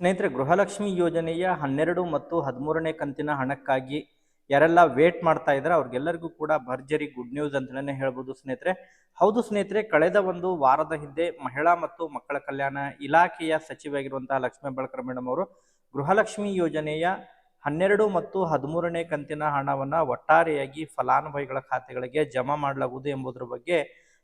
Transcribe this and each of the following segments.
ಸ್ನೇಹಿತರೆ, ಗೃಹಲಕ್ಷ್ಮಿ ಯೋಜನೆಯ ಹನ್ನೆರಡು ಮತ್ತು ಹದಿಮೂರನೇ ಕಂತಿನ ಹಣಕ್ಕಾಗಿ ಯಾರೆಲ್ಲ ವೇಟ್ ಮಾಡ್ತಾ ಇದ್ದಾರೆ, ಅವ್ರಿಗೆಲ್ಲರಿಗೂ ಕೂಡ ಭರ್ಜರಿ ಗುಡ್ ನ್ಯೂಸ್ ಅಂತಲೇ ಹೇಳ್ಬೋದು ಸ್ನೇಹಿತರೆ. ಹೌದು ಸ್ನೇಹಿತರೆ, ಕಳೆದ ಒಂದು ವಾರದ ಹಿಂದೆ ಮಹಿಳಾ ಮತ್ತು ಮಕ್ಕಳ ಕಲ್ಯಾಣ ಇಲಾಖೆಯ ಸಚಿವೆಯಾಗಿರುವಂತಹ ಲಕ್ಷ್ಮೀ ಬಳಕರ್ ಮೇಡಮ್ ಅವರು ಗೃಹಲಕ್ಷ್ಮಿ ಯೋಜನೆಯ ಹನ್ನೆರಡು ಮತ್ತು ಹದಿಮೂರನೇ ಕಂತಿನ ಹಣವನ್ನ ಒಟ್ಟಾರೆಯಾಗಿ ಫಲಾನುಭವಿಗಳ ಖಾತೆಗಳಿಗೆ ಜಮಾ ಮಾಡಲಾಗುವುದು ಎಂಬುದರ ಬಗ್ಗೆ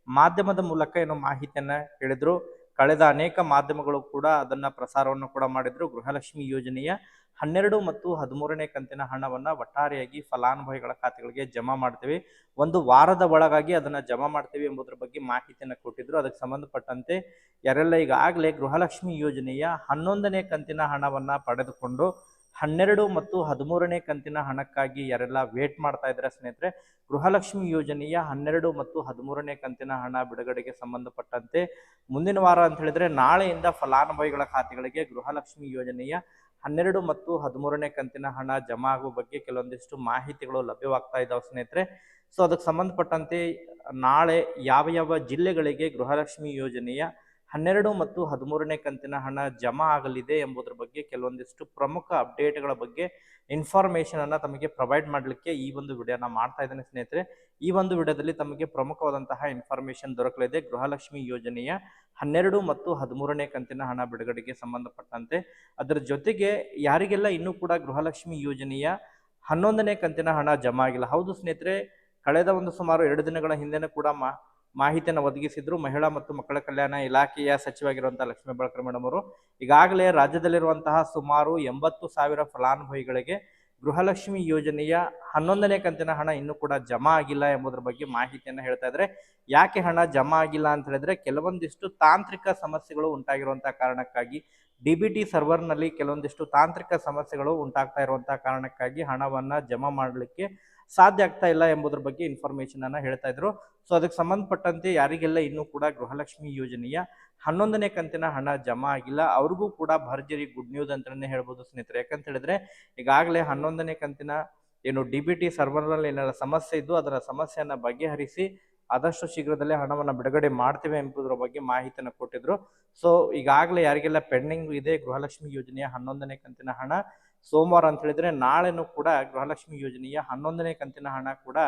ಮಾಧ್ಯಮದ ಮೂಲಕ ಏನು ಮಾಹಿತಿಯನ್ನ ಹೇಳಿದ್ರು. ಕಳೆದ ಅನೇಕ ಮಾಧ್ಯಮಗಳು ಕೂಡ ಅದನ್ನ ಪ್ರಸಾರವನ್ನು ಕೂಡ ಮಾಡಿದ್ರು. ಗೃಹಲಕ್ಷ್ಮಿ ಯೋಜನೆಯ ಹನ್ನೆರಡು ಮತ್ತು ಹದಿಮೂರನೇ ಕಂತಿನ ಹಣವನ್ನ ಒಟ್ಟಾರೆಯಾಗಿ ಫಲಾನುಭವಿಗಳ ಖಾತೆಗಳಿಗೆ ಜಮಾ ಮಾಡ್ತೇವೆ. ಒಂದು ವಾರದ ಒಳಗಾಗಿ ಅದನ್ನ ಜಮಾ ಮಾಡ್ತೇವೆ ಎಂಬುದರ ಬಗ್ಗೆ ಮಾಹಿತಿಯನ್ನು ಕೊಟ್ಟಿದ್ರು. ಅದಕ್ಕೆ ಸಂಬಂಧಪಟ್ಟಂತೆ ಯಾರೆಲ್ಲ ಈಗಾಗಲೇ ಗೃಹಲಕ್ಷ್ಮಿ ಯೋಜನೆಯ ಹನ್ನೊಂದನೇ ಕಂತಿನ ಹಣವನ್ನ ಪಡೆದುಕೊಂಡು ಹನ್ನೆರಡು ಮತ್ತು ಹದಿಮೂರನೇ ಕಂತಿನ ಹಣಕ್ಕಾಗಿ ಯಾರೆಲ್ಲ ವೇಟ್ ಮಾಡ್ತಾ ಇದ್ದಾರೆ ಸ್ನೇಹಿತರೆ, ಗೃಹಲಕ್ಷ್ಮಿ ಯೋಜನೆಯ ಹನ್ನೆರಡು ಮತ್ತು ಹದಿಮೂರನೇ ಕಂತಿನ ಹಣ ಬಿಡುಗಡೆಗೆ ಸಂಬಂಧಪಟ್ಟಂತೆ ಮುಂದಿನ ವಾರ ಅಂತ ಹೇಳಿದ್ರೆ ನಾಳೆಯಿಂದ ಫಲಾನುಭವಿಗಳ ಖಾತೆಗಳಿಗೆ ಗೃಹಲಕ್ಷ್ಮಿ ಯೋಜನೆಯ ಹನ್ನೆರಡು ಮತ್ತು ಹದಿಮೂರನೇ ಕಂತಿನ ಹಣ ಜಮಾ ಆಗುವ ಬಗ್ಗೆ ಕೆಲವೊಂದಿಷ್ಟು ಮಾಹಿತಿಗಳು ಲಭ್ಯವಾಗ್ತಾ ಇದ್ದಾವೆ ಸ್ನೇಹಿತರೆ. ಸೊ, ಅದಕ್ಕೆ ಸಂಬಂಧಪಟ್ಟಂತೆ ನಾಳೆ ಯಾವ ಯಾವ ಜಿಲ್ಲೆಗಳಿಗೆ ಗೃಹಲಕ್ಷ್ಮಿ ಯೋಜನೆಯ ಹನ್ನೆರಡು ಮತ್ತು ಹದಿಮೂರನೇ ಕಂತಿನ ಹಣ ಜಮಾ ಆಗಲಿದೆ ಎಂಬುದರ ಬಗ್ಗೆ ಕೆಲವೊಂದಿಷ್ಟು ಪ್ರಮುಖ ಅಪ್ಡೇಟ್ಗಳ ಬಗ್ಗೆ ಇನ್ಫಾರ್ಮೇಶನ್ ಅನ್ನ ತಮಗೆ ಪ್ರೊವೈಡ್ ಮಾಡಲಿಕ್ಕೆ ಈ ಒಂದು ವಿಡಿಯೋನ ಮಾಡ್ತಾ ಇದ್ದೇನೆ ಸ್ನೇಹಿತರೆ. ಈ ಒಂದು ವಿಡಿಯೋದಲ್ಲಿ ತಮಗೆ ಪ್ರಮುಖವಾದಂತಹ ಇನ್ಫಾರ್ಮೇಶನ್ ದೊರಕಲಿದೆ. ಗೃಹಲಕ್ಷ್ಮಿ ಯೋಜನೆಯ ಹನ್ನೆರಡು ಮತ್ತು ಹದಿಮೂರನೇ ಕಂತಿನ ಹಣ ಬಿಡುಗಡೆಗೆ ಸಂಬಂಧಪಟ್ಟಂತೆ. ಅದರ ಜೊತೆಗೆ ಯಾರಿಗೆಲ್ಲ ಇನ್ನೂ ಕೂಡ ಗೃಹಲಕ್ಷ್ಮಿ ಯೋಜನೆಯ ಹನ್ನೊಂದನೇ ಕಂತಿನ ಹಣ ಜಮಾ ಆಗಿಲ್ಲ. ಹೌದು ಸ್ನೇಹಿತರೆ, ಕಳೆದ ಒಂದು ಸುಮಾರು ಎರಡು ದಿನಗಳ ಹಿಂದೆನೂ ಕೂಡ ಮಾ ಮಾಹಿತಿಯನ್ನು ಒದಗಿಸಿದ್ರು ಮಹಿಳಾ ಮತ್ತು ಮಕ್ಕಳ ಕಲ್ಯಾಣ ಇಲಾಖೆಯ ಸಚಿವಾಗಿರುವಂತಹ ಲಕ್ಷ್ಮೀ ಬಳಕರ್ ಮೇಡಮ್ ಅವರು. ಈಗಾಗಲೇ ರಾಜ್ಯದಲ್ಲಿರುವಂತಹ ಸುಮಾರು ಎಂಬತ್ತು ಸಾವಿರ ಫಲಾನುಭವಿಗಳಿಗೆ ಗೃಹಲಕ್ಷ್ಮಿ ಯೋಜನೆಯ ಹನ್ನೊಂದನೇ ಕಂತಿನ ಹಣ ಇನ್ನೂ ಕೂಡ ಜಮಾ ಆಗಿಲ್ಲ ಎಂಬುದರ ಬಗ್ಗೆ ಮಾಹಿತಿಯನ್ನು ಹೇಳ್ತಾ ಇದ್ರೆ ಯಾಕೆ ಹಣ ಜಮಾ ಆಗಿಲ್ಲ ಅಂತ ಹೇಳಿದ್ರೆ ಕೆಲವೊಂದಿಷ್ಟು ತಾಂತ್ರಿಕ ಸಮಸ್ಯೆಗಳು ಉಂಟಾಗಿರುವಂತಹ ಕಾರಣಕ್ಕಾಗಿ ಡಿ ಬಿ ಟಿ ಸರ್ವರ್ನಲ್ಲಿ ಕೆಲವೊಂದಿಷ್ಟು ತಾಂತ್ರಿಕ ಸಮಸ್ಯೆಗಳು ಉಂಟಾಗ್ತಾ ಇರುವಂತಹ ಕಾರಣಕ್ಕಾಗಿ ಹಣವನ್ನ ಜಮಾ ಮಾಡಲಿಕ್ಕೆ ಸಾಧ್ಯ ಆಗ್ತಾ ಇಲ್ಲ ಎಂಬುದರ ಬಗ್ಗೆ ಇನ್ಫಾರ್ಮೇಶನ್ ಅನ್ನ ಹೇಳ್ತಾ ಇದ್ರು. ಸೊ ಅದಕ್ಕೆ ಸಂಬಂಧಪಟ್ಟಂತೆ ಯಾರಿಗೆಲ್ಲ ಇನ್ನೂ ಕೂಡ ಗೃಹಲಕ್ಷ್ಮಿ ಯೋಜನೆಯ ಹನ್ನೊಂದನೇ ಕಂತಿನ ಹಣ ಜಮಾ ಆಗಿಲ್ಲ, ಅವ್ರಿಗೂ ಕೂಡ ಭರ್ಜರಿ ಗುಡ್ ನ್ಯೂಸ್ ಅಂತಾನೆ ಹೇಳ್ಬೋದು ಸ್ನೇಹಿತರೆ. ಯಾಕಂತ ಹೇಳಿದ್ರೆ, ಈಗಾಗಲೇ ಹನ್ನೊಂದನೇ ಕಂತಿನ ಏನು ಡಿ ಬಿ ಟಿ ಸರ್ವರ್ನಲ್ಲಿ ಏನೆಲ್ಲ ಸಮಸ್ಯೆ ಇದ್ದು ಅದರ ಸಮಸ್ಯೆಯನ್ನ ಬಗೆಹರಿಸಿ ಆದಷ್ಟು ಶೀಘ್ರದಲ್ಲೇ ಹಣವನ್ನು ಬಿಡುಗಡೆ ಮಾಡ್ತೇವೆ ಎಂಬುದರ ಬಗ್ಗೆ ಮಾಹಿತಿಯನ್ನು ಕೊಟ್ಟಿದ್ರು. ಸೊ ಈಗಾಗಲೇ ಯಾರಿಗೆಲ್ಲ ಪೆಂಡಿಂಗ್ ಇದೆ ಗೃಹಲಕ್ಷ್ಮಿ ಯೋಜನೆಯ ಹನ್ನೊಂದನೇ ಕಂತಿನ ಹಣ ಸೋಮವಾರ ಅಂತ ಹೇಳಿದ್ರೆ ನಾಳೆನೂ ಕೂಡ ಗೃಹಲಕ್ಷ್ಮಿ ಯೋಜನೆಯ ಹನ್ನೊಂದನೇ ಕಂತಿನ ಹಣ ಕೂಡ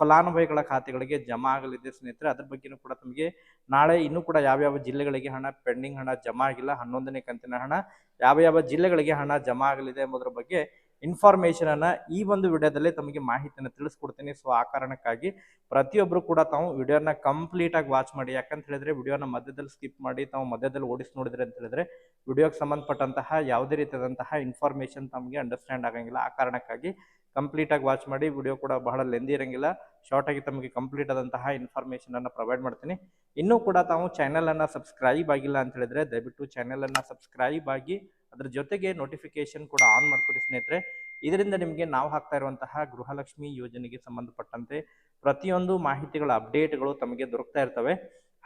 ಫಲಾನುಭವಿಗಳ ಖಾತೆಗಳಿಗೆ ಜಮಾ ಆಗಲಿದೆ ಸ್ನೇಹಿತರೆ. ಅದ್ರ ಬಗ್ಗೆನೂ ಕೂಡ ತಮಗೆ ನಾಳೆ ಇನ್ನೂ ಕೂಡ ಯಾವ್ಯಾವ ಜಿಲ್ಲೆಗಳಿಗೆ ಹಣ ಪೆಂಡಿಂಗ್ ಹಣ ಜಮಾ ಆಗಿಲ್ಲ, ಹನ್ನೊಂದನೇ ಕಂತಿನ ಹಣ ಯಾವ ಯಾವ ಜಿಲ್ಲೆಗಳಿಗೆ ಹಣ ಜಮಾ ಆಗಲಿದೆ ಎಂಬುದರ ಬಗ್ಗೆ ಇನ್ಫಾರ್ಮೇಶನ್ ಅನ್ನ ಈ ಒಂದು ವಿಡಿಯೋದಲ್ಲಿ ತಮಗೆ ಮಾಹಿತಿಯನ್ನು ತಿಳಿಸ್ಕೊಡ್ತೀನಿ. ಸೊ ಆ ಕಾರಣಕ್ಕಾಗಿ ಪ್ರತಿಯೊಬ್ಬರು ಕೂಡ ತಾವು ವಿಡಿಯೋನ ಕಂಪ್ಲೀಟ್ ಆಗಿ ವಾಚ್ ಮಾಡಿ. ಯಾಕಂತ ಹೇಳಿದ್ರೆ ವಿಡಿಯೋನ ಮಧ್ಯದಲ್ಲಿ ಸ್ಕಿಪ್ ಮಾಡಿ, ತಾವು ಮಧ್ಯದಲ್ಲಿ ಓಡಿಸಿ ನೋಡಿದ್ರೆ ಅಂತ ಹೇಳಿದ್ರೆ ವಿಡಿಯೋಗೆ ಸಂಬಂಧಪಟ್ಟಂತಹ ಯಾವುದೇ ರೀತಿಯಾದಂತಹ ಇನ್ಫಾರ್ಮೇಶನ್ ತಮಗೆ ಅಂಡರ್ಸ್ಟ್ಯಾಂಡ್ ಆಗಂಗಿಲ್ಲ. ಆ ಕಾರಣಕ್ಕಾಗಿ ಕಂಪ್ಲೀಟ್ ಆಗಿ ವಾಚ್ ಮಾಡಿ. ವಿಡಿಯೋ ಕೂಡ ಬಹಳ ಲೆಂದಿ ಇರಂಗಿಲ್ಲ. ಶಾರ್ಟ್ ಆಗಿ ತಮಗೆ ಕಂಪ್ಲೀಟ್ ಆದಂತಹ ಇನ್ಫಾರ್ಮೇಶನ್ ಅನ್ನ ಪ್ರೊವೈಡ್ ಮಾಡ್ತೀನಿ. ಇನ್ನೂ ಕೂಡ ತಾವು ಚಾನೆಲ್ ಅನ್ನ ಸಬ್ಸ್ಕ್ರೈಬ್ ಆಗಿಲ್ಲ ಅಂತ ಹೇಳಿದ್ರೆ, ದಯವಿಟ್ಟು ಚಾನೆಲ್ ಅನ್ನ ಸಬ್ಸ್ಕ್ರೈಬ್ ಆಗಿ ಅದ್ರ ಜೊತೆಗೆ ನೋಟಿಫಿಕೇಶನ್ ಕೂಡ ಆನ್ ಮಾಡ್ಕೊಡಿ ಸ್ನೇಹಿತರೆ. ಇದರಿಂದ ನಿಮಗೆ ನಾವು ಹಾಕ್ತಾ ಇರುವಂತಹ ಗೃಹಲಕ್ಷ್ಮಿ ಯೋಜನೆಗೆ ಸಂಬಂಧಪಟ್ಟಂತೆ ಪ್ರತಿಯೊಂದು ಮಾಹಿತಿಗಳ ಅಪ್ಡೇಟ್ಗಳು ತಮಗೆ ದೊರಕ್ತಾ ಇರ್ತವೆ.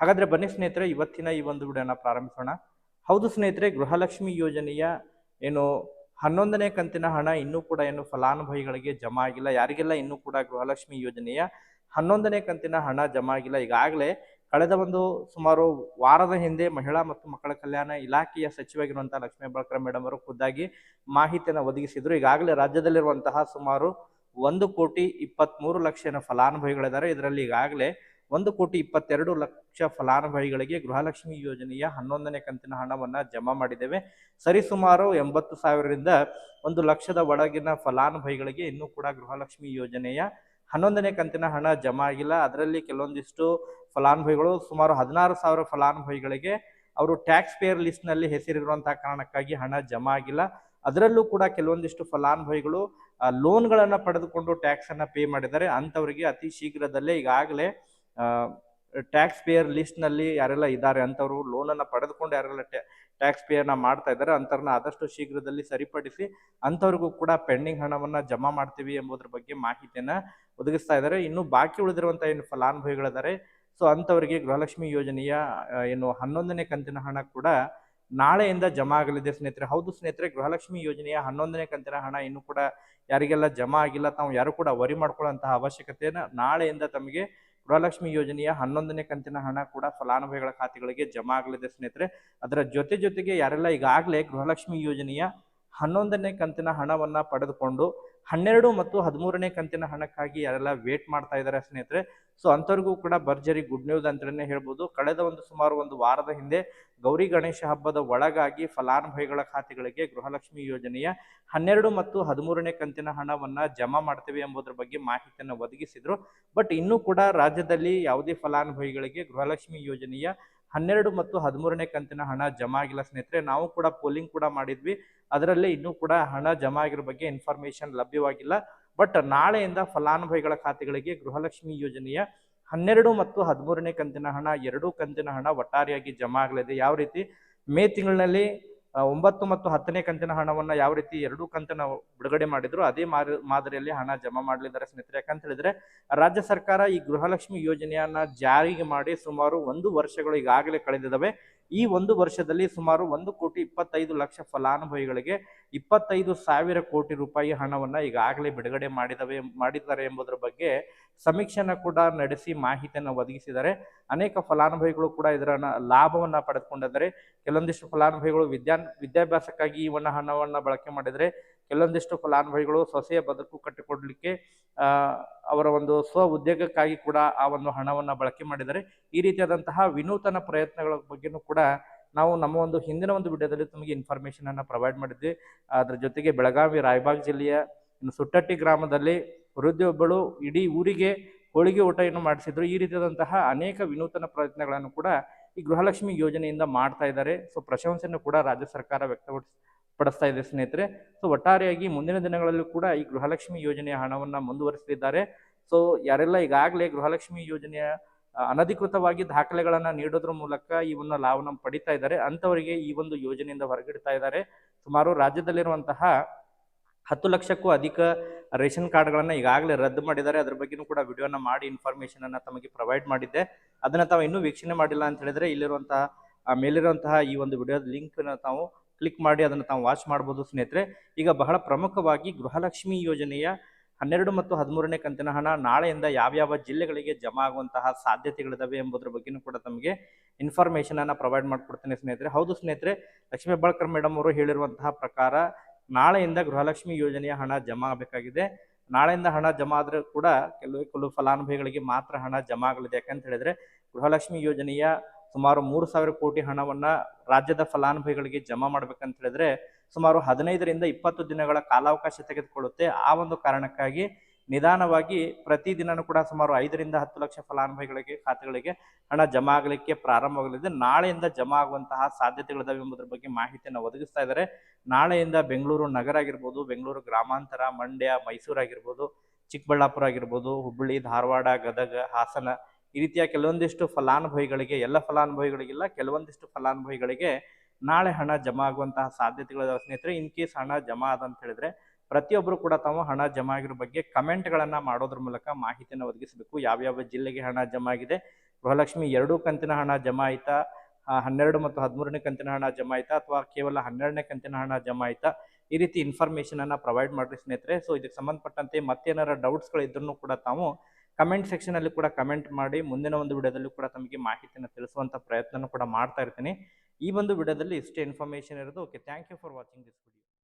ಹಾಗಾದ್ರೆ ಬನ್ನಿ ಸ್ನೇಹಿತರೆ, ಇವತ್ತಿನ ಈ ಒಂದು ವಿಡಿಯೋನ ಪ್ರಾರಂಭಿಸೋಣ. ಹೌದು ಸ್ನೇಹಿತರೆ, ಗೃಹಲಕ್ಷ್ಮಿ ಯೋಜನೆಯ ಏನು ಹನ್ನೊಂದನೇ ಕಂತಿನ ಹಣ ಇನ್ನೂ ಕೂಡ ಏನು ಫಲಾನುಭವಿಗಳಿಗೆ ಜಮಾ ಆಗಿಲ್ಲ. ಯಾರಿಗೆಲ್ಲ ಇನ್ನೂ ಕೂಡ ಗೃಹಲಕ್ಷ್ಮಿ ಯೋಜನೆಯ ಹನ್ನೊಂದನೇ ಕಂತಿನ ಹಣ ಜಮಾ ಆಗಿಲ್ಲ. ಈಗಾಗಲೇ ಕಳೆದ ಒಂದು ಸುಮಾರು ವಾರದ ಹಿಂದೆ ಮಹಿಳಾ ಮತ್ತು ಮಕ್ಕಳ ಕಲ್ಯಾಣ ಇಲಾಖೆಯ ಸಚಿವಾಗಿರುವಂತಹ ಲಕ್ಷ್ಮೀ ಬಳಕರ್ ಮೇಡಮ್ ಅವರು ಖುದ್ದಾಗಿ ಮಾಹಿತಿಯನ್ನು ಒದಗಿಸಿದ್ರು. ಈಗಾಗಲೇ ರಾಜ್ಯದಲ್ಲಿರುವಂತಹ ಸುಮಾರು ಒಂದು ಕೋಟಿ ಇಪ್ಪತ್ಮೂರು ಲಕ್ಷ ಫಲಾನುಭವಿಗಳಿದ್ದಾರೆ. ಇದರಲ್ಲಿ ಈಗಾಗಲೇ ಒಂದು ಕೋಟಿ ಇಪ್ಪತ್ತೆರಡು ಲಕ್ಷ ಫಲಾನುಭವಿಗಳಿಗೆ ಗೃಹಲಕ್ಷ್ಮಿ ಯೋಜನೆಯ ಹನ್ನೊಂದನೇ ಕಂತಿನ ಹಣವನ್ನು ಜಮಾ ಮಾಡಿದ್ದೇವೆ. ಸರಿಸುಮಾರು ಎಂಬತ್ತು ಸಾವಿರದಿಂದ ಒಂದು ಲಕ್ಷದ ಒಳಗಿನ ಫಲಾನುಭವಿಗಳಿಗೆ ಇನ್ನೂ ಕೂಡ ಗೃಹಲಕ್ಷ್ಮಿ ಯೋಜನೆಯ ಹನ್ನೊಂದನೇ ಕಂತಿನ ಹಣ ಜಮಾ ಆಗಿಲ್ಲ. ಅದರಲ್ಲಿ ಕೆಲವೊಂದಿಷ್ಟು ಫಲಾನುಭವಿಗಳು ಸುಮಾರು ಹದಿನಾರು ಸಾವಿರ ಫಲಾನುಭವಿಗಳಿಗೆ ಅವರು ಟ್ಯಾಕ್ಸ್ ಪೇಯರ್ ಲಿಸ್ಟ್ನಲ್ಲಿ ಹೆಸರಿರುವಂತಹ ಕಾರಣಕ್ಕಾಗಿ ಹಣ ಜಮಾ ಆಗಿಲ್ಲ. ಅದರಲ್ಲೂ ಕೂಡ ಕೆಲವೊಂದಿಷ್ಟು ಫಲಾನುಭವಿಗಳು ಲೋನ್ಗಳನ್ನು ಪಡೆದುಕೊಂಡು ಟ್ಯಾಕ್ಸ್ ಅನ್ನ ಪೇ ಮಾಡಿದ್ದಾರೆ. ಅಂತವರಿಗೆ ಅತಿ ಶೀಘ್ರದಲ್ಲೇ ಈಗಾಗಲೇ ಟ್ಯಾಕ್ಸ್ ಪೇಯರ್ ಲಿಸ್ಟ್ನಲ್ಲಿ ಯಾರೆಲ್ಲ ಇದ್ದಾರೆ ಅಂಥವ್ರು ಲೋನ್ ಅನ್ನ ಪಡೆದುಕೊಂಡು ಯಾರೆಲ್ಲ ಟ್ಯಾಕ್ಸ್ ಪೇಯರ್ನ ಮಾಡ್ತಾ ಇದ್ದಾರೆ. ಅಂತವ್ರನ್ನ ಆದಷ್ಟು ಶೀಘ್ರದಲ್ಲಿ ಸರಿಪಡಿಸಿ ಅಂಥವ್ರಿಗೂ ಕೂಡ ಪೆಂಡಿಂಗ್ ಹಣವನ್ನ ಜಮಾ ಮಾಡ್ತೀವಿ ಎಂಬುದ್ರ ಬಗ್ಗೆ ಮಾಹಿತಿಯನ್ನು ಒದಗಿಸ್ತಾ ಇದ್ದಾರೆ. ಇನ್ನು ಬಾಕಿ ಉಳಿದಿರುವಂಥ ಏನು ಫಲಾನುಭವಿಗಳಿದ್ದಾರೆ. ಸೊ ಅಂಥವರಿಗೆ ಗೃಹಲಕ್ಷ್ಮಿ ಯೋಜನೆಯ ಏನು ಹನ್ನೊಂದನೇ ಕಂತಿನ ಹಣ ಕೂಡ ನಾಳೆಯಿಂದ ಜಮಾ ಆಗಲಿದೆ ಸ್ನೇಹಿತರೆ. ಹೌದು ಸ್ನೇಹಿತರೆ, ಗೃಹಲಕ್ಷ್ಮಿ ಯೋಜನೆಯ ಹನ್ನೊಂದನೇ ಕಂತಿನ ಹಣ ಇನ್ನು ಕೂಡ ಯಾರಿಗೆಲ್ಲ ಜಮಾ ಆಗಿಲ್ಲ, ತಾವು ಯಾರು ಕೂಡ ವರಿ ಮಾಡ್ಕೊಳ್ಳುವಂತಹ ಅವಶ್ಯಕತೆಯನ್ನು ನಾಳೆಯಿಂದ ತಮಗೆ ಗೃಹಲಕ್ಷ್ಮಿ ಯೋಜನೆಯ ಹನ್ನೊಂದನೇ ಕಂತಿನ ಹಣ ಕೂಡ ಫಲಾನುಭವಿಗಳ ಖಾತೆಗಳಿಗೆ ಜಮಾ ಆಗಲಿದೆ ಸ್ನೇಹಿತರೆ. ಅದರ ಜೊತೆ ಜೊತೆಗೆ ಯಾರೆಲ್ಲ ಈಗಾಗಲೇ ಗೃಹಲಕ್ಷ್ಮಿ ಯೋಜನೆಯ ಹನ್ನೊಂದನೇ ಕಂತಿನ ಹಣವನ್ನ ಪಡೆದುಕೊಂಡು ಹನ್ನೆರಡು ಮತ್ತು ಹದಿಮೂರನೇ ಕಂತಿನ ಹಣಕ್ಕಾಗಿ ಯಾರೆಲ್ಲ ವೇಟ್ ಮಾಡ್ತಾ ಇದ್ದಾರೆ ಸ್ನೇಹಿತರೆ ಸೊ ಅಂಥವ್ರಿಗೂ ಕೂಡ ಭರ್ಜರಿ ಗುಡ್ ನ್ಯೂಸ್ ಅಂತಲೇ ಹೇಳ್ಬೋದು. ಕಳೆದ ಒಂದು ಸುಮಾರು ಒಂದು ವಾರದ ಹಿಂದೆ ಗೌರಿ ಗಣೇಶ ಹಬ್ಬದ ಒಳಗಾಗಿ ಫಲಾನುಭವಿಗಳ ಖಾತೆಗಳಿಗೆ ಗೃಹಲಕ್ಷ್ಮಿ ಯೋಜನೆಯ ಹನ್ನೆರಡು ಮತ್ತು ಹದಿಮೂರನೇ ಕಂತಿನ ಹಣವನ್ನು ಜಮಾ ಮಾಡ್ತೇವೆ ಎಂಬುದರ ಬಗ್ಗೆ ಮಾಹಿತಿಯನ್ನು ಒದಗಿಸಿದ್ರು. ಬಟ್ ಇನ್ನೂ ಕೂಡ ರಾಜ್ಯದಲ್ಲಿ ಯಾವುದೇ ಫಲಾನುಭವಿಗಳಿಗೆ ಗೃಹಲಕ್ಷ್ಮಿ ಯೋಜನೆಯ ಹನ್ನೆರಡು ಮತ್ತು ಹದಿಮೂರನೇ ಕಂತಿನ ಹಣ ಜಮಾ ಆಗಿಲ್ಲ ಸ್ನೇಹಿತರೆ, ನಾವು ಕೂಡ ಪೋಲಿಂಗ್ ಕೂಡ ಮಾಡಿದ್ವಿ. ಅದರಲ್ಲೇ ಇನ್ನೂ ಕೂಡ ಹಣ ಜಮಾ ಆಗಿರೋ ಬಗ್ಗೆ ಇನ್ಫಾರ್ಮೇಶನ್ ಲಭ್ಯವಾಗಿಲ್ಲ. ಬಟ್ ನಾಳೆಯಿಂದ ಫಲಾನುಭವಿಗಳ ಖಾತೆಗಳಿಗೆ ಗೃಹಲಕ್ಷ್ಮಿ ಯೋಜನೆಯ ಹನ್ನೆರಡು ಮತ್ತು ಹದಿಮೂರನೇ ಕಂತಿನ ಹಣ, ಎರಡೂ ಕಂತಿನ ಹಣ ಒಟ್ಟಾರೆಯಾಗಿ ಜಮಾ ಆಗಲಿದೆ. ಯಾವ ರೀತಿ? ಮೇ ತಿಂಗಳಿನಲ್ಲಿ ಒಂಬತ್ತು ಮತ್ತು ಹತ್ತನೇ ಕಂತಿನ ಹಣವನ್ನು ಯಾವ ರೀತಿ ಎರಡೂ ಕಂತಿನ ಬಿಡುಗಡೆ ಮಾಡಿದ್ರು, ಅದೇ ಮಾದರಿಯಲ್ಲಿ ಹಣ ಜಮಾ ಮಾಡಲಿದ್ದಾರೆ ಸ್ನೇಹಿತರೆ. ಯಾಕಂತ ಹೇಳಿದ್ರೆ, ರಾಜ್ಯ ಸರ್ಕಾರ ಈ ಗೃಹಲಕ್ಷ್ಮಿ ಯೋಜನೆಯನ್ನ ಜಾರಿಗೆ ಮಾಡಿ ಸುಮಾರು ಒಂದು ವರ್ಷಗಳು ಈಗಾಗಲೇ ಕಳೆದಿದ್ದಾವೆ. ಈ ಒಂದು ವರ್ಷದಲ್ಲಿ ಸುಮಾರು ಒಂದು ಕೋಟಿ ಇಪ್ಪತ್ತೈದು ಲಕ್ಷ ಫಲಾನುಭವಿಗಳಿಗೆ ಇಪ್ಪತ್ತೈದು ಸಾವಿರ ಕೋಟಿ ರೂಪಾಯಿ ಹಣವನ್ನ ಈಗಾಗಲೇ ಬಿಡುಗಡೆ ಮಾಡಿದವೆ, ಮಾಡಿದ್ದಾರೆ ಎಂಬುದರ ಬಗ್ಗೆ ಸಮೀಕ್ಷೆನ ಕೂಡ ನಡೆಸಿ ಮಾಹಿತಿಯನ್ನು ಒದಗಿಸಿದ್ದಾರೆ. ಅನೇಕ ಫಲಾನುಭವಿಗಳು ಕೂಡ ಇದರ ಲಾಭವನ್ನ ಪಡೆದುಕೊಂಡಿದ್ದಾರೆ. ಕೆಲವೊಂದಿಷ್ಟು ಫಲಾನುಭವಿಗಳು ವಿದ್ಯಾ ವಿದ್ಯಾಭ್ಯಾಸಕ್ಕಾಗಿ ಈ ಹಣವನ್ನ ಬಳಕೆ ಮಾಡಿದರೆ ಕೆಲವೊಂದಿಷ್ಟು ಫಲಾನುಭವಿಗಳು ಸೊಸೆಯ ಬದುಕು ಕಟ್ಟಿಕೊಡ್ಲಿಕ್ಕೆ ಅವರ ಒಂದು ಸ್ವ ಉದ್ಯೋಗಕ್ಕಾಗಿ ಕೂಡ ಆ ಒಂದು ಹಣವನ್ನು ಬಳಕೆ ಮಾಡಿದ್ದಾರೆ. ಈ ರೀತಿಯಾದಂತಹ ವಿನೂತನ ಪ್ರಯತ್ನಗಳ ಬಗ್ಗೆನೂ ಕೂಡ ನಾವು ನಮ್ಮ ಒಂದು ಹಿಂದಿನ ಒಂದು ವಿಡಿಯೋದಲ್ಲಿ ತಮಗೆ ಇನ್ಫಾರ್ಮೇಶನ್ ಅನ್ನು ಪ್ರೊವೈಡ್ ಮಾಡಿದ್ವಿ. ಅದರ ಜೊತೆಗೆ ಬೆಳಗಾವಿ, ರಾಯಬಾಗ್ ಜಿಲ್ಲೆಯ ಸುಟ್ಟಟ್ಟಿ ಗ್ರಾಮದಲ್ಲಿ ವೃದ್ಧಿಯೊಬ್ಬಳು ಇಡೀ ಊರಿಗೆ ಹೋಳಿಗೆ ಊಟವನ್ನು ಮಾಡಿಸಿದ್ರು. ಈ ರೀತಿಯಾದಂತಹ ಅನೇಕ ವಿನೂತನ ಪ್ರಯತ್ನಗಳನ್ನು ಕೂಡ ಈ ಗೃಹಲಕ್ಷ್ಮಿ ಯೋಜನೆಯಿಂದ ಮಾಡ್ತಾ ಇದ್ದಾರೆ. ಸೊ ಪ್ರಶಂಸೆಯನ್ನು ಕೂಡ ರಾಜ್ಯ ಸರ್ಕಾರ ವ್ಯಕ್ತಪಡಿಸ್ ಪಡಿಸ್ತಾ ಇದೆ ಸ್ನೇಹಿತರೆ. ಸೊ ಒಟ್ಟಾರೆಯಾಗಿ ಮುಂದಿನ ದಿನಗಳಲ್ಲೂ ಕೂಡ ಈ ಗೃಹಲಕ್ಷ್ಮಿ ಯೋಜನೆಯ ಹಣವನ್ನ ಮುಂದುವರಿಸಲಿದ್ದಾರೆ ಸೊ ಯಾರೆಲ್ಲ ಈಗಾಗಲೇ ಗೃಹಲಕ್ಷ್ಮಿ ಯೋಜನೆಯ ಅನಧಿಕೃತವಾಗಿ ದಾಖಲೆಗಳನ್ನ ನೀಡೋದ್ರ ಮೂಲಕ ಒಂದು ಲಾಭನ ಪಡಿತಾ ಇದ್ದಾರೆ. ಅಂಥವರಿಗೆ ಈ ಒಂದು ಯೋಜನೆಯಿಂದ ಹೊರಗಿಡ್ತಾ ಇದ್ದಾರೆ. ಸುಮಾರು ರಾಜ್ಯದಲ್ಲಿರುವಂತಹ ಹತ್ತು ಲಕ್ಷಕ್ಕೂ ಅಧಿಕ ರೇಷನ್ ಕಾರ್ಡ್ಗಳನ್ನು ಈಗಾಗಲೇ ರದ್ದು ಮಾಡಿದ್ದಾರೆ. ಅದ್ರ ಬಗ್ಗೆನೂ ಕೂಡ ವಿಡಿಯೋನ ಮಾಡಿ ಇನ್ಫಾರ್ಮೇಶನ್ ಅನ್ನ ತಮಗೆ ಪ್ರೊವೈಡ್ ಮಾಡಿದ್ದೆ. ಅದನ್ನ ತಾವು ಇನ್ನೂ ವೀಕ್ಷಣೆ ಮಾಡಿಲ್ಲ ಅಂತ ಹೇಳಿದ್ರೆ ಇಲ್ಲಿರುವಂತಹ ಮೇಲಿರುವಂತಹ ಈ ಒಂದು ವಿಡಿಯೋದ ಲಿಂಕ್ ತಾವು ಕ್ಲಿಕ್ ಮಾಡಿ ಅದನ್ನು ತಾವು ವಾಚ್ ಮಾಡ್ಬೋದು ಸ್ನೇಹಿತರೆ. ಈಗ ಬಹಳ ಪ್ರಮುಖವಾಗಿ ಗೃಹಲಕ್ಷ್ಮಿ ಯೋಜನೆಯ ಹನ್ನೆರಡು ಮತ್ತು ಹದಿಮೂರನೇ ಕಂತಿನ ಹಣ ನಾಳೆಯಿಂದ ಯಾವ್ಯಾವ ಜಿಲ್ಲೆಗಳಿಗೆ ಜಮಾ ಆಗುವಂತಹ ಸಾಧ್ಯತೆಗಳಿದಾವೆ ಎಂಬುದರ ಬಗ್ಗೆನೂ ಕೂಡ ತಮಗೆ ಇನ್ಫಾರ್ಮೇಶನ್ ಅನ್ನ ಪ್ರೊವೈಡ್ ಮಾಡಿಕೊಡ್ತೇನೆ ಸ್ನೇಹಿತರೆ. ಹೌದು ಸ್ನೇಹಿತರೆ, ಲಕ್ಷ್ಮೀ ಹೆಬ್ಬಾಳ್ಕರ್ ಮೇಡಮ್ ಅವರು ಹೇಳಿರುವಂತಹ ಪ್ರಕಾರ ನಾಳೆಯಿಂದ ಗೃಹಲಕ್ಷ್ಮಿ ಯೋಜನೆಯ ಹಣ ಜಮಾ ಆಗಬೇಕಾಗಿದೆ. ನಾಳೆಯಿಂದ ಹಣ ಜಮಾ ಆದ್ರೆ ಕೂಡ ಕೆಲವು ಕೆಲವು ಫಲಾನುಭವಿಗಳಿಗೆ ಮಾತ್ರ ಹಣ ಜಮಾ ಆಗಲಿದೆ ಯಾಕಂತ ಹೇಳಿದ್ರೆ ಗೃಹಲಕ್ಷ್ಮಿ ಯೋಜನೆಯ ಸುಮಾರು ಮೂರು ಸಾವಿರ ಕೋಟಿ ಹಣವನ್ನ ರಾಜ್ಯದ ಫಲಾನುಭವಿಗಳಿಗೆ ಜಮಾ ಮಾಡ್ಬೇಕಂತ ಹೇಳಿದ್ರೆ ಸುಮಾರು ಹದಿನೈದರಿಂದ ಇಪ್ಪತ್ತು ದಿನಗಳ ಕಾಲಾವಕಾಶ ತೆಗೆದುಕೊಳ್ಳುತ್ತೆ. ಆ ಒಂದು ಕಾರಣಕ್ಕಾಗಿ ನಿಧಾನವಾಗಿ ಪ್ರತಿದಿನನೂ ಕೂಡ ಸುಮಾರು ಐದರಿಂದ ಹತ್ತು ಲಕ್ಷ ಫಲಾನುಭವಿಗಳಿಗೆ, ಖಾತೆಗಳಿಗೆ ಹಣ ಜಮಾ ಆಗಲಿಕ್ಕೆ ಪ್ರಾರಂಭವಾಗಲಿದೆ ನಾಳೆಯಿಂದ ಜಮಾ ಆಗುವಂತಹ ಸಾಧ್ಯತೆಗಳಿದಾವೆ ಎಂಬುದರ ಬಗ್ಗೆ ಮಾಹಿತಿಯನ್ನು ಒದಗಿಸ್ತಾ ಇದ್ದಾರೆ. ನಾಳೆಯಿಂದ ಬೆಂಗಳೂರು ನಗರ ಆಗಿರ್ಬೋದು, ಬೆಂಗಳೂರು ಗ್ರಾಮಾಂತರ, ಮಂಡ್ಯ, ಮೈಸೂರು ಆಗಿರ್ಬೋದು, ಚಿಕ್ಕಬಳ್ಳಾಪುರ ಆಗಿರ್ಬೋದು, ಹುಬ್ಬಳ್ಳಿ, ಧಾರವಾಡ, ಗದಗ, ಹಾಸನ ಈ ರೀತಿಯ ಕೆಲವೊಂದಿಷ್ಟು ಫಲಾನುಭವಿಗಳಿಗೆ, ಎಲ್ಲ ಫಲಾನುಭವಿಗಳಿಗಿಲ್ಲ, ಕೆಲವೊಂದಿಷ್ಟು ಫಲಾನುಭವಿಗಳಿಗೆ ನಾಳೆ ಹಣ ಜಮಾ ಆಗುವಂತಹ ಸಾಧ್ಯತೆಗಳಿದಾವೆ ಸ್ನೇಹಿತರೆ, ಇನ್ ಕೇಸ್ ಹಣ ಜಮಾ ಆದಂತ ಹೇಳಿದ್ರೆ ಪ್ರತಿಯೊಬ್ಬರು ಕೂಡ ತಾವು ಹಣ ಜಮಾ ಆಗಿರೋ ಬಗ್ಗೆ ಕಮೆಂಟ್ಗಳನ್ನ ಮಾಡೋದ್ರ ಮೂಲಕ ಮಾಹಿತಿಯನ್ನು ಒದಗಿಸಬೇಕು. ಯಾವ್ಯಾವ ಜಿಲ್ಲೆಗೆ ಹಣ ಜಮಾ ಆಗಿದೆ? ಗೃಹಲಕ್ಷ್ಮಿ ಎರಡೂ ಕಂತಿನ ಹಣ ಜಮಾ ಆಯ್ತಾ? ಹನ್ನೆರಡು ಮತ್ತು ಹದಿಮೂರನೇ ಕಂತಿನ ಹಣ ಜಮಾ ಆಯ್ತಾ? ಅಥವಾ ಕೇವಲ ಹನ್ನೆರಡನೇ ಕಂತಿನ ಹಣ ಜಮಾ ಆಯ್ತಾ? ಈ ರೀತಿ ಇನ್ಫಾರ್ಮೇಶನ್ ಅನ್ನ ಪ್ರೊವೈಡ್ ಮಾಡ್ರಿ ಸ್ನೇಹಿತರೆ. ಸೊ ಇದಕ್ಕೆ ಸಂಬಂಧಪಟ್ಟಂತೆ ಮತ್ತೇನಾರ ಡೌಟ್ಸ್ಗಳಿದ್ರು ಕೂಡ ತಾವು ಕಮೆಂಟ್ ಸೆಕ್ಷನ್ ಅಲ್ಲಿ ಕೂಡ ಕಮೆಂಟ್ ಮಾಡಿ, ಮುಂದಿನ ಒಂದು ವಿಡಿಯೋದಲ್ಲೂ ಕೂಡ ತಮಗೆ ಮಾಹಿತಿಯನ್ನು ತಿಳಿಸುವಂತ ಪ್ರಯತ್ನ ಕೂಡ ಮಾಡ್ತಾ ಇರ್ತೀನಿ. ಈ ಒಂದು ವಿಡಿಯೋದಲ್ಲಿ ಇಷ್ಟೇ ಇನ್ಫಾರ್ಮೇಶನ್ ಇರೋದು. Okay thank you for watching this video